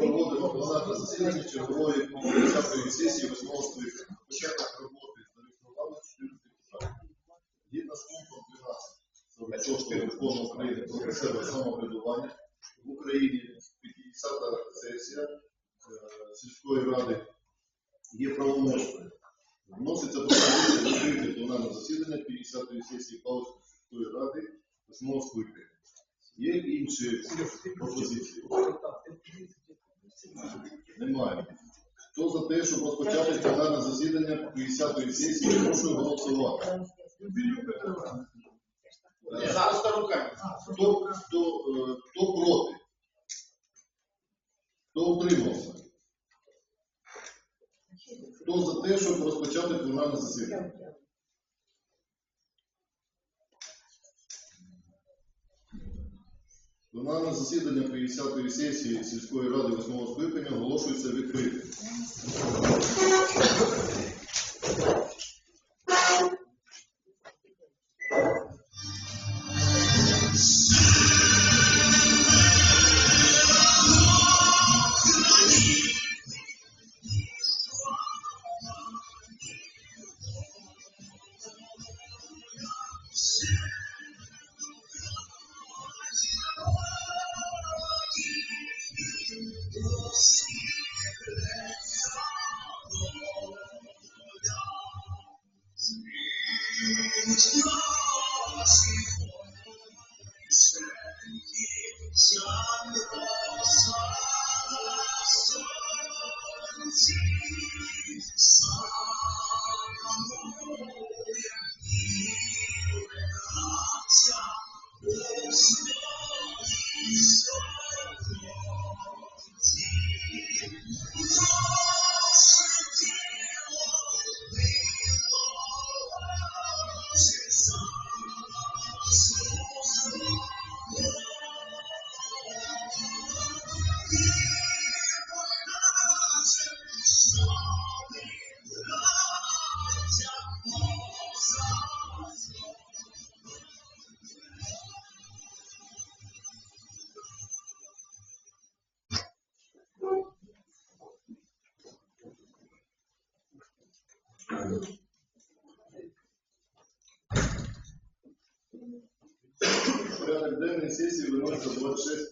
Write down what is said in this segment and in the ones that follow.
проводимо пленарне засідання чергової 50-ї сесії 8 скликання. Початок роботи зареєстрували 4 депутати. Згідно з пунктом 12 46 закону України про місцеве самоврядування в Україні 50-та сесія е, сільської ради є правомочною. Вноситься пропозиція закрити пленарне засідання 50-ї сесії Павловської сільської ради 8 скликання. Є інші пропозиції? Немає. Хто за те, щоб розпочати пленарне засідання 50-ї сесії, прошу голосувати. Просто руками. Хто, хто, е, хто проти? Хто утримався? Хто за те, щоб розпочати пленарне засідання? Пленарне засідання 50-ї сесії сільської ради 8 скликання оголошується відкритим. Порядок виноситься 26,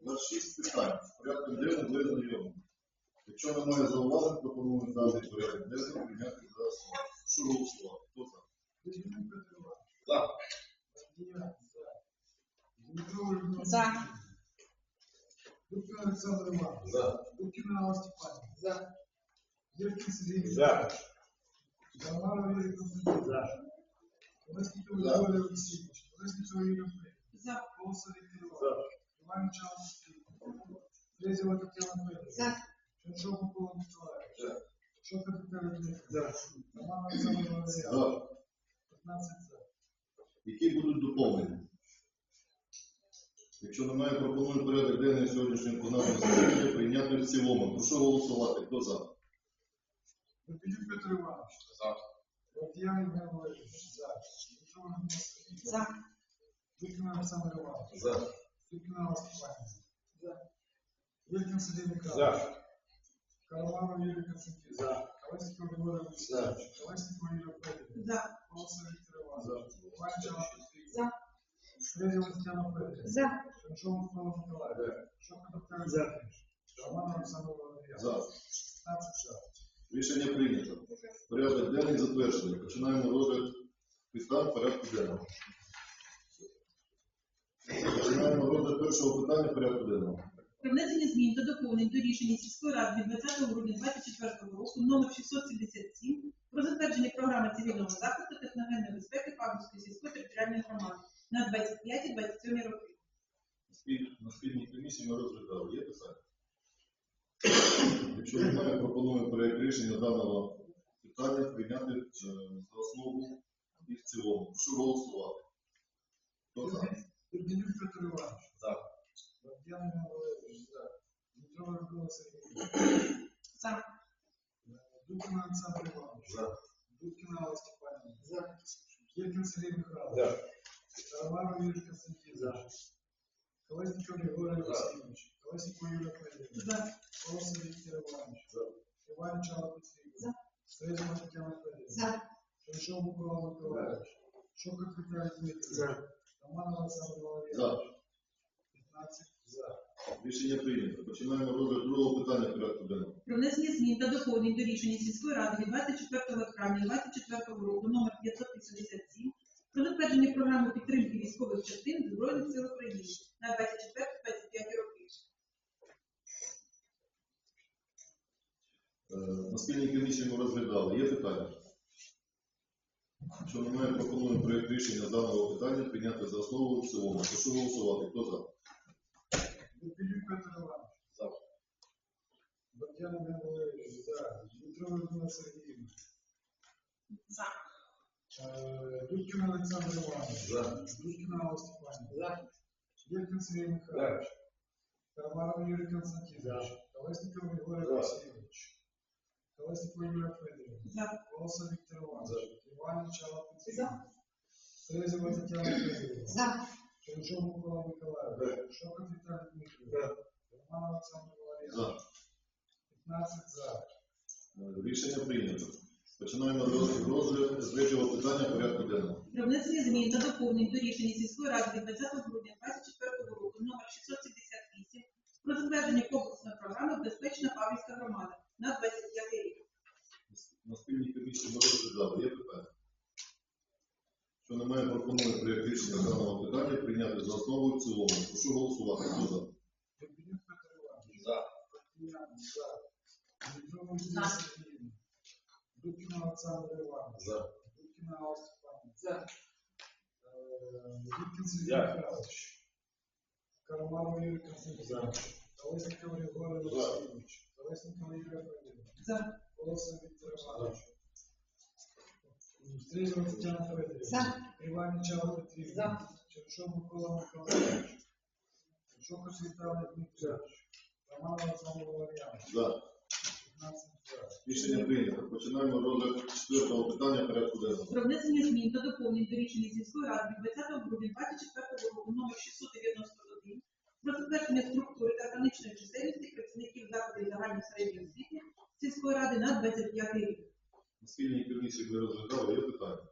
26 питань. Порядок денний ви знайомі. Якщо немає зауважень, пропоную даний порядок денний прийняти за основу. Що голосувати? Хто за? За. За. Дубкин Александр Иванович. За. Дубкина Алла Степановна. За. Евгений Сергеевич. За. Тамара Юрий Константинович. За. За. Григорий Алексеевич. Колесников Юрий Андреевич. За. Голосов Виктор Иванович. Иван Чаловский. Лезева Татьяна Федоровна. За. Шеншов Микола Николаевич. За. Шока Татьяна Дмитриевна. За. Роман Александр Иванович. За. 15 за. Які будуть доповнені? Якщо немає, пропоную порядок денний сьогоднішнього пленарного засідання прийняти в цілому. Прошу голосувати. Хто за? Победив Петр Иванович. За. Латьян Иван Владимирович. За. Шеншов Микола За. Дубкин Александр Иванович. За. Алла Степановна. За. Сергей Михайлович. За. Караманов Юрий Константинович. За. Колесников Григорий Алексеевич. Колесников Юрий Федорович. За. Голосов Виктор Иванович. Иван Чаловский. За. Лезева Татьяна Федоровна. За. Шеншов Микола Николаевич. Шока Татьяна Дмитриевич. Роман Александр Владимирович. За. 15 за. Рішення прийнято. Порядок денний затверджений. Починаємо розгляд питань порядку денного. Починаємо розгляд першого питання порядку денного. Про внесення змін до доповнень до рішення сільської ради від 20 грудня 2024 року номер 677 про затвердження програми цивільного захисту техногенної безпеки Павлівської сільської територіальної громади на 25-27 роки. На спільній комісії ми розглядали. Є питання? Якщо немає, пропоную проєкт рішення даного питання прийняти е, за основу і в цілому. Прошу голосувати. Хто за? Победив Петр Иванович. За. Иван Владимирович. За. Дмитров Микола Сергеевич. За. Дубкин Александр Иванович. За. Дубкин Алла Степановна. За. Елькин Сергей Михайлович. За. Караманов Юрий Константинович. За. Колесников Григорий Алексеевич. Колесников Юрий Юлія Федорівна. За. Колосов Віктор Іванович. За. Іван Чала Петрівна. За. Стрезова Тетяна Федорівна. За. Шевчук Микола Миколаївич. Шуков Віталій Дмитрович. Роман Олександр Валерійович. 15 за. Рішення прийнято. Починаємо розгляд другого питання порядку денного. Про внесення змін та доповнень до рішення сільської ради від 24 травня 2024 року номер 587 про затвердження програми підтримки військових частин Збройних сил України на 24-25 роки. Е, На спільній комісії ми розглядали. Є питання? Що немає, пропоную проєкт рішення з даного питання прийняти за основу і в цілому. Прошу голосувати. Хто за? Дубінюк Петро Іванович. За. Бадян Іван Валерійович. За. Дмитро Людмила Сергіївна. За. Е, Дудкін Олександр Іванович. За. Дудкін Алла Степанівна. За. Євген Сергій Михайлович. Карманов Юрій Константинович. Колесников Григорій За. Васильович. Колесников Юлія Федорівна. За. Голосов Віктор Іванович. Іван Чала. Петрівна. Стрезова Тетяна Федорівна. За. Шевчук Микола Миколаївич. Шоков Віталій Дмитрович. Роман Олександр Валерійович. За. 15 за. Е, Рішення прийнято. Починаємо розгляд з третього питання порядку денного. Про внесення змін та доповнень до рішення сільської ради від 20 грудня 2024 року номер 678 про затвердження комплексної програми Безпечна Павлівська громада на 25 рік. На спільній комісії ми розглядали. Є питання? Що немає, пропоную проєкт рішення даного питання прийняти за основу і в цілому. Прошу голосувати. Хто за? За. Бадян за. Дмитро Людмила Сергіївна. Дудкін Олександр Іванович. За. Дудкін Алла За. Е, Сергій Михайлович. Карманов Юрій Константинович. Колесников Григорій. Васильович. Колесников Юлія Федорівна. За. Голосов Віктор Іванович. Стрезова Тетяна Федорівна. За. Іван Чава Петрівна. За. Чершов Микола Миколаївич. Шоков Віталій Дмитрович. Роман Олександр Валерійович. За. 15 за. Рішення прийнято. Починаємо розгляд четвертого питання порядку денного. Про внесення змін та доповнень до рішення сільської ради від 20 грудня 2024 року номер 691 про затвердження структури та граничної чисельності працівників закладів загальної середньої освіти сільської ради на 25 рік. На спільній комісії ми розглядали. Є питання?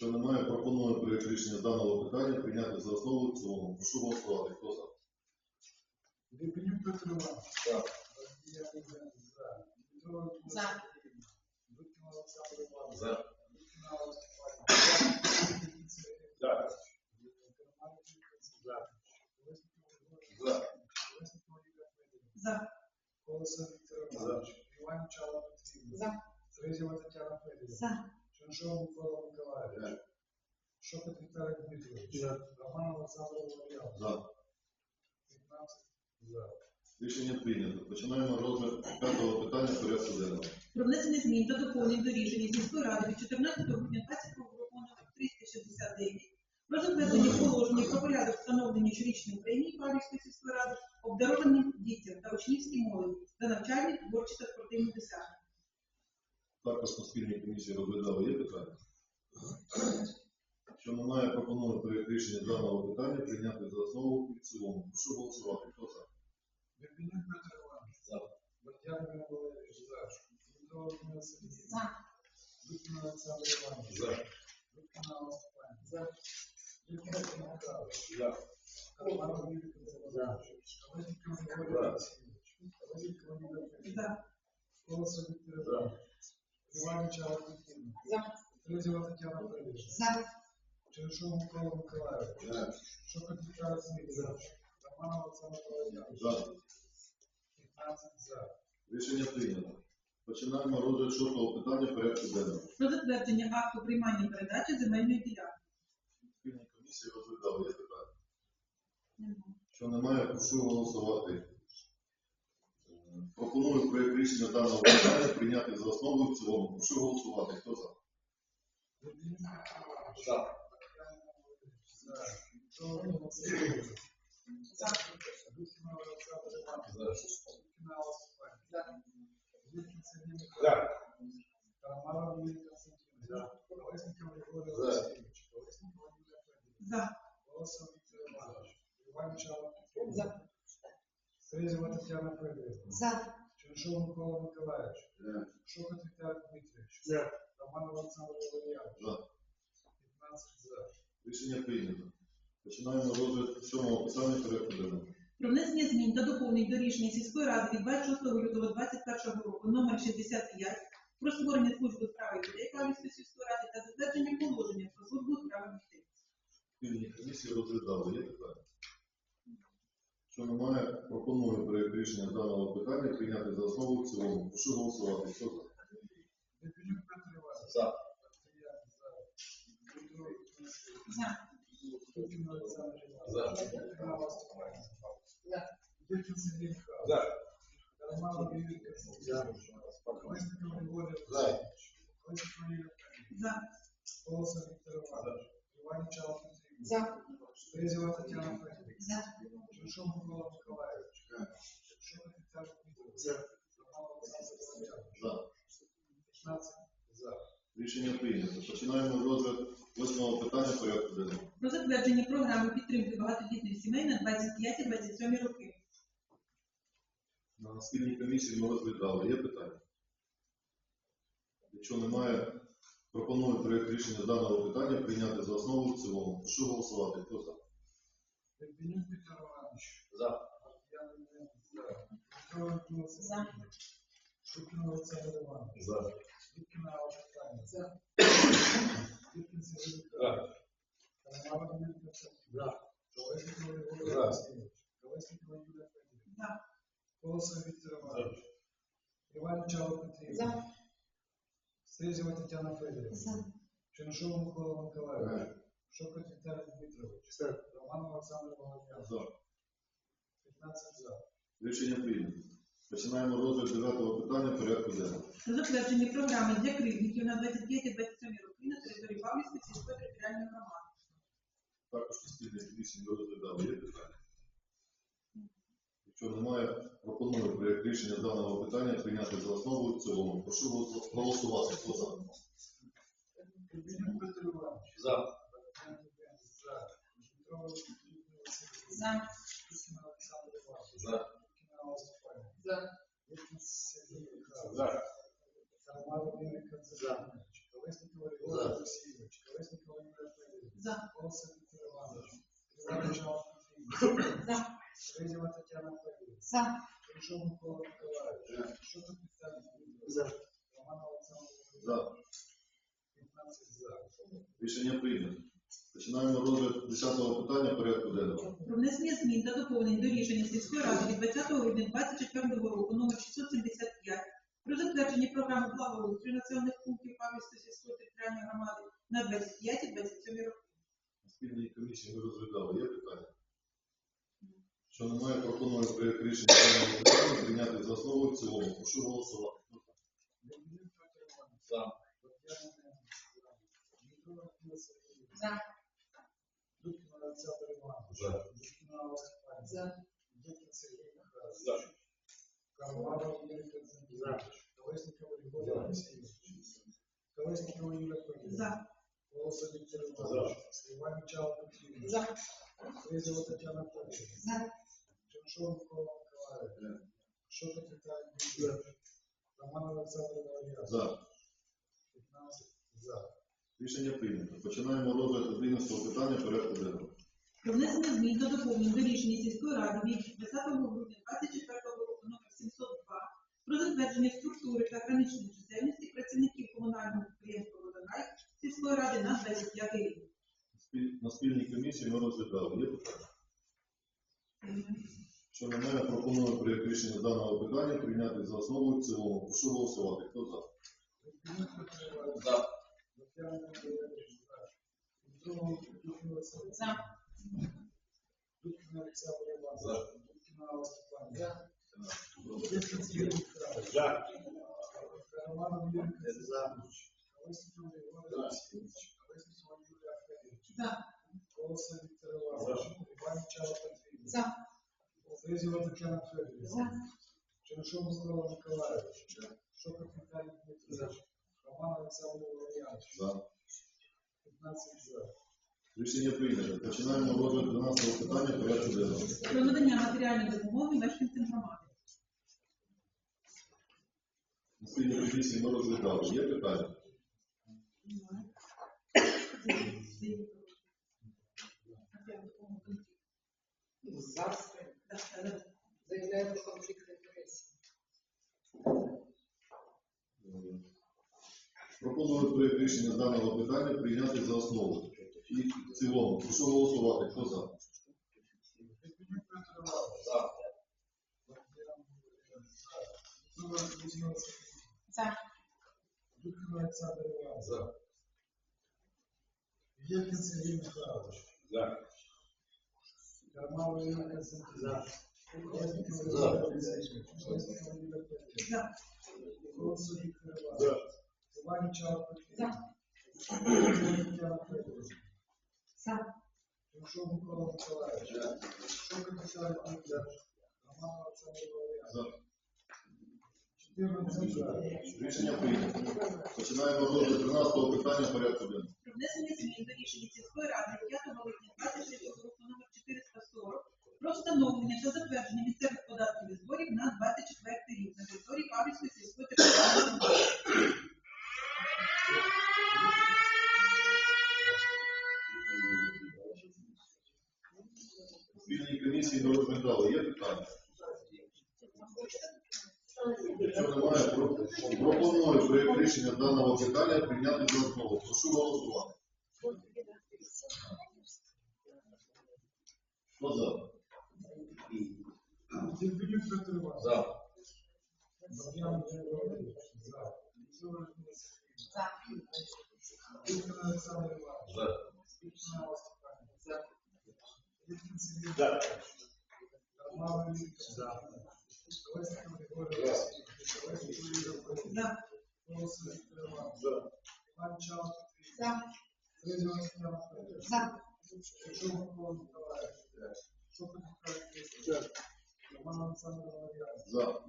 Що немає, пропоную проєкт рішення з даного питання прийняти за основу в цілому. Прошу голосувати. Хто за? Дубінюк Петро Іванович. За. Бадія за. Дмитро Людмила За. Дудкін Олександр Іванович. За. Дудкін Алла Степанівна. За. За. Федорівна. За. Колесов Віктор Іванович. Іван Чала Петрівна. За. Стрезова Тетяна Федорівна. За. Ченшов Микола Миколаївич. Шокот Віталій Дмитрович. Роман Олександр Валерійович. За. 15 за. Рішення прийнято. Починаємо розгляд п'ятого питання порядку денного. Про внесення змін та доповнень до рішення сільської ради від 14 грудня 2022 року номер 369 про затвердження положення про порядок встановлення щорічної премії Павлівської сільської ради обдарованим дітям та учнівській молоді за навчальні, творчі та спортивні досягнення. Також на спільній комісії розглядали. Є питання? Що немає, пропоную проєкт рішення даного питання прийняти за основу і в цілому. Прошу голосувати. Хто за? Вербінюк Петро Іванович. За. Бадян Іван Валерійович. За. Дмитро Людмила Сергіївна. За. Дудкін Олександр Іванович. За. Алла Степанівна. За. Сергій Михайлович. За. Карманов Юрій Константинович. Колесников Григорій За. Юлія Федорівна. За. Колесов Віктор Іванович. Іван Чала Петрівна. За. Стрезова Тетяна Федорівна. За. Чершов Микола Миколаївич. Шокот Віталій Дмитрович. Роман Олександр Валерійович. За. 15 за. Рішення прийнято. Починаємо розгляд шостого питання порядку денного. Про затвердження акту приймання передачі земельної ділянки. Спільні комісії розглядали. Є питання? Що немає, прошу голосувати. Пропоную проєкт рішення даного питання прийняти за основу в цілому. Прошу голосувати. Хто. За. За. Стрезова Тетяна Федорівна. За. Чернышов Микола Миколаївич. За. Шохов Віталій Дмитрович. За. Роман Олександр Валерійович. За. 15 за. Рішення прийнято. Починаємо розгляд сьомого питання порядку денного. Про внесення змін та доповнень до рішення сільської ради від 26 лютого 2021 року номер 65 про створення служби у справах дітей Павлівської сільської ради та затвердження положення про службу у справах дітей. Спільні комісії розглядали. Є питання? Що немає, пропоную проєкт рішення даного питання прийняти за основу в цілому. Прошу голосувати. Хто за? Литвинюк Петр Іванович. За. Мартиян за. Дмитро Олексійович. За. Ступін Олександр Іванович. За. Тетяна Степанівна. За. За. Колесников Григорій За. Колесников За. Іван Чалов Петрівна. За. Стрезова Тетяна Федорівна. За. Чернышов Микола Миколаївич. Шохов Віталій Дмитрович. За. 15 за. Рішення прийнято. Починаємо розгляд восьмого питання порядку денного. Про затвердження програми підтримки багатодітних сімей на 25-27 роки. На спільній комісії ми розглядали. Є питання? Якщо немає, пропоную проєкт рішення даного питання прийняти за основу в цілому. Прошу голосувати. Хто за? Литвинюк Петр Іванович. За. Євген. За. Дмитро Антонов За. Шукін Олександр Іванович. За. Алла Петровна. За. Сергій Михайлович. Роман Валерійович. За. За. Олексійович. Колесникова Юлія За. Колосов Віктор Іванович. Іван Чалов Петрівна. За. Стрезова Тетяна Федорівна. За. Чернышов Микола Миколаївич. Шокот Віталій Дмитрович. Роман Олександр. За. 15 за. Рішення прийнято. Починаємо розгляд дев'ятого питання порядку денного. Затвердження програми для кривдників на 25-27 роки на території Павлівської сільської територіальної громади. Також на спільній комісії ми розглядали. Є питання? Якщо немає, пропоную проєкт рішення даного питання прийняти за основу в цілому. Прошу голос- голосувати. Хто за? За. За. За. За. За. За. За. Олексійович. Колесникова Юлія Федорівна. За. Колосов Віктор Іванович. Іван Чалов Петрівна. За. Стрезова Тетяна Федорівна. За. Миколаївич. Шокот За. Роман За. За. Рішення прийнято. Починаємо розгляд 10 питання порядку денного. Про внесення змін та доповнень до рішення сільської ради від 20 грудня 2024 немає, пропоную проєкт рішення з даного питання прийняти за основу в цілому. Прошу голосувати. Хто за? Леонід Петр Іванович. За. Татьяна Іванівна. Дмитро Антон Сергійович. За. Дудкін Олександр Іванович. За. Дудкіна Алла Степанівна. За. Дудкін Сергій Михайлович. За. Карманов Юрій Константинович. Колесников Григорій Олексійович. Колесникова Юлія Федорівна. За. Голосов Віктор Іванович. Іван Чалов Петрівна. За. Стрезова Тетяна Федорівна. За. Чернышов Микола Миколаївич. Шокот Віталій Дмитрович. Роман Олександр Валерійович. За. 15 за. Рішення прийнято. Починаємо розгляд 11 питання порядку денного. Про внесення змін та доповнень до рішення сільської ради від 20 грудня 2024 року номер 702 про затвердження структури та граничної чисельності працівників комунального підприємства «Водограй» сільської ради на 25 рік. На спільній комісії ми розглядали. Є питання? Що немає, пропоную проєкт рішення даного питання прийняти за основу в цілому. Прошу голосувати. Хто за? За. За. За. За. За. За. За. Стрезова Тетяна Федорівна. За. Чернышов Микола Миколаївич. Шокот Віталій Дмитрович. Роман Олександр Володимирович. За. 15 за. Рішення прийнято. Починаємо розгляд 12 питання порядку денного. Про надання матеріальної допомоги мешканцям громади. На спільній комісії ми розглядали. Є питання? Завтра Так, так, так. заявляю про конфликт интересов. Пропоную проєкт рішення даного питання прийняти за основу. І в цілому. Прошу голосувати. Хто за? За. За. За. Євген Сергій Михайлович. За. Кармал Ігор Константинович. За. Резніков За. Олексійович. Резніков За. За. Іванович. Іванчук Петро. За. Тимошов Микола Федорович. Роман Олександр Валерійович. За. 14 за. Рішення прийнято. Починаємо розгляд 13 питання порядку денного. Про внесення змін до рішення сільської ради 5 липня 23 року номер 440 про встановлення та затвердження місцевих податків і зборів на 24 рік на території Павлівської сільської територіальної громади. В спільній комісії ми розглядали. Є питання? Якщо немає, про- пропоную проєкт рішення даного питання прийняти за основу. Прошу голосувати. Хто за? Дербенюк Петр Іванович. За. Мар'ян Григорьович. За. За. Віктор Олександр Іванович. За. Вікна Остапанівна. За. Євген Сергій За. Кармал Віктор. За. Григорій Васильович. Колесніков Ігор Петрович. За. Віктор Іванович. За. Іванчук Петро. За. Тетяна Федорович. За. Тимошов Микола Миколаївич. Шокер Михайло 今、その。